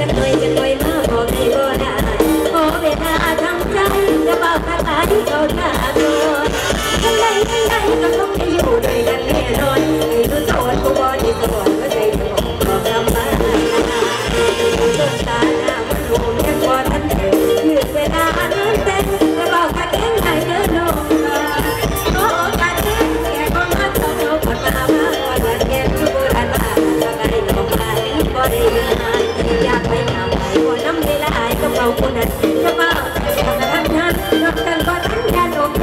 จักหน่อยจักหน่อยมาบอกได้บ่ได้ขอเวลาทำใจจะบอกคาถาที่เขาถามก่อนทั้งใดทั้งใดก็ต้องได้อยู่ด้วยกันแน่นอนให้รู้สอนกูบ่ได้สอนก็ใจจะบอกบอกคำบ้านต้นตา หลายกระเป๋าคนนั้นจะมาทำทันทำทันก็ทั้งยานโอเค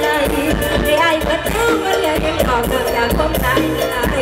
lại để ai bất cứ vấn đề em còn là không tại lại